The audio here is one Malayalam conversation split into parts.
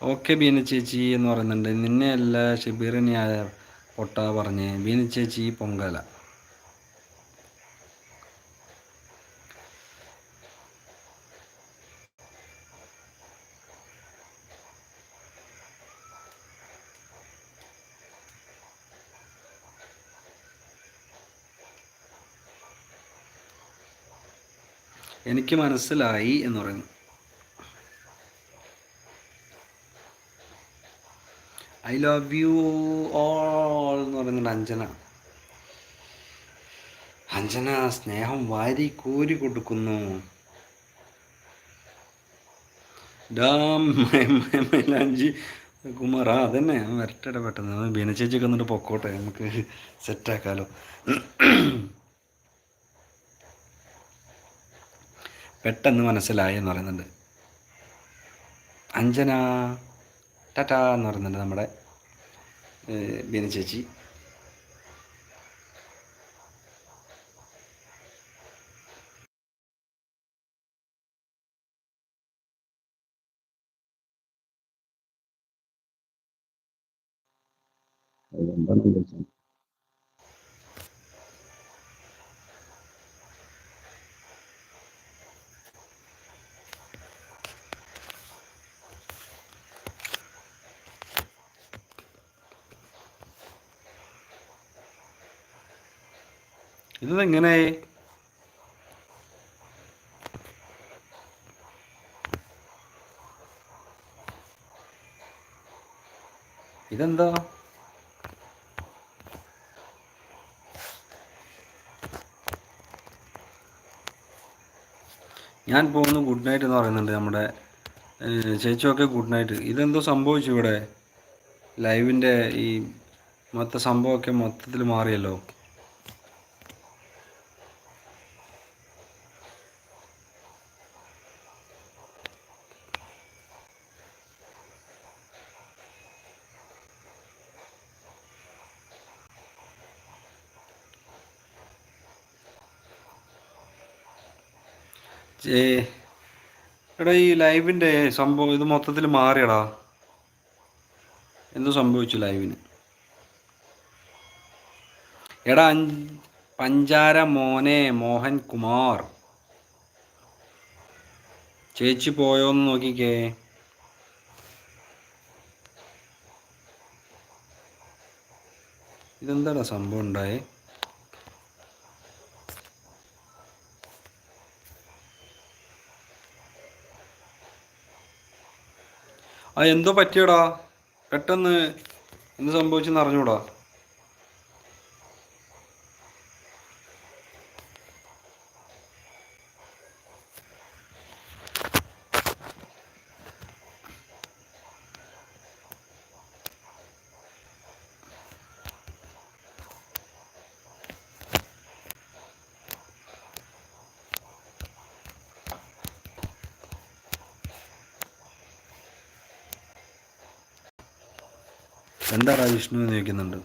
ഓക്കെ ബീന ചേച്ചി എന്ന് പറയുന്നുണ്ട്. നിന്നെ അല്ല ഷിബിറിനെയായ പൊട്ട പറഞ്ഞ്. ബീന ചേച്ചി പൊങ്കല. എനിക്ക് മനസ്സിലായി എന്ന് പറയുന്നു. ഐ ലവ് യു ഓൾ എന്ന് പറയുന്നുണ്ട് അഞ്ജന. അഞ്ജന സ്നേഹം വാരി കോരി കൊടുക്കുന്നു. ഡാംജി കുമാർ ആ അതന്നെ. വരട്ടെ പെട്ടെന്ന്. ബീന ചേച്ചിയൊക്കെ എന്നിട്ട് പൊക്കോട്ടെ. നമുക്ക് സെറ്റാക്കാലോ പെട്ടെന്ന് മനസ്സിലായി എന്ന് പറയുന്നുണ്ട്. അഞ്ജന ടാറ്റ എന്ന് പറയുന്നുണ്ട് നമ്മുടെ ബീന ചേച്ചി. എന്താണെന്ന് ഇതെങ്ങനെ? ഇതെന്താ? ഞാൻ പോകുന്നു ഗുഡ് നൈറ്റ് എന്ന് പറയുന്നുണ്ട് നമ്മുടെ ചേച്ചിയൊക്കെ ഗുഡ് നൈറ്റ്. ഇതെന്തോ സംഭവിച്ചു ഇവിടെ? ലൈവിന്റെ ഈ മൊത്ത സംഭവമൊക്കെ മൊത്തത്തിൽ മാറിയല്ലോ. എടാ ഈ ലൈവിന്റെ സംഭവം ഇത് മൊത്തത്തിൽ മാറിയടാ. എന്ത് സംഭവിച്ചു ലൈവിന്? എടാ പഞ്ചാര മോനെ മോഹൻ കുമാർ. ചേച്ചി പോയോന്ന് നോക്കിക്കേ. ഇതെന്താടാ സംഭവം ഉണ്ടായേ? ആ എന്തോ പറ്റിയടാ? പെട്ടെന്ന് എന്ത് സംഭവിച്ചെന്ന് അറിഞ്ഞൂടാ. എന്താടാ വിഷ്ണു എന്ന് ചോദിക്കുന്നുണ്ട്?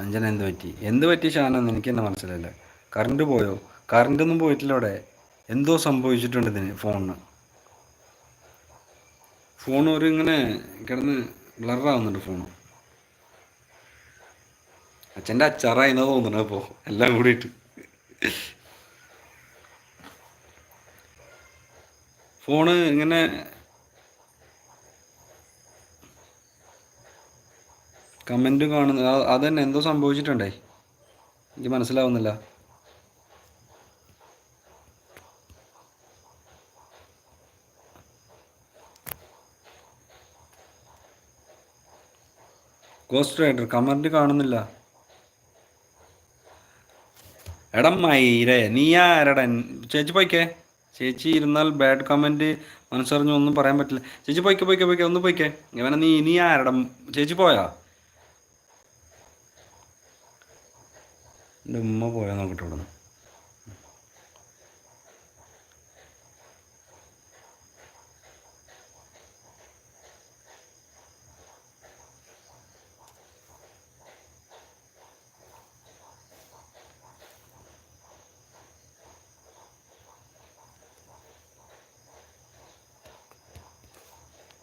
അഞ്ജന എന്ത് പറ്റി? എന്ത് പറ്റി ഷാനെന്ന് എനിക്ക് തന്നെ മനസ്സിലായില്ല. കറണ്ട് പോയോ? കറണ്ട് ഒന്നും പോയിട്ടില്ല അവിടെ. എന്തോ സംഭവിച്ചിട്ടുണ്ട് ഇതിന് ഫോണിന്. ഫോൺ ഒരു ഇങ്ങനെ കിടന്ന് ബ്ലറാവുന്നുണ്ട് ഫോണ് അച്ഛന്റെ അച്ചാറായിന്നാ തോന്നുന്നു അപ്പോൾ എല്ലാം കൂടിയിട്ട്. ഫോണ് ഇങ്ങനെ കമന്റ് കാണുന്നു തന്നെ എന്തോ സംഭവിച്ചിട്ടുണ്ടേ? എനിക്ക് മനസ്സിലാവുന്നില്ല. ഗോസ്റ്റ് റൈഡർ കമന്റ് കാണുന്നില്ല. എടം മൈരേ നീ ആരടാ? ചേച്ചി പോയിക്കേ. ചേച്ചി ഇരുന്നാൽ ബാഡ് കമന്റ് മനസ്സറിഞ്ഞ് ഒന്നും പറയാൻ പറ്റില്ല. ചേച്ചി പോയിക്കേ പോയിക്കേ പോയിക്കേ ഒന്ന് പോയിക്കേ. ഇവനെ നീ നീ ആരടം? ചേച്ചി പോയാ? ഉമ്മ പോയാൽ നോക്കട്ടെ ഇവിടെ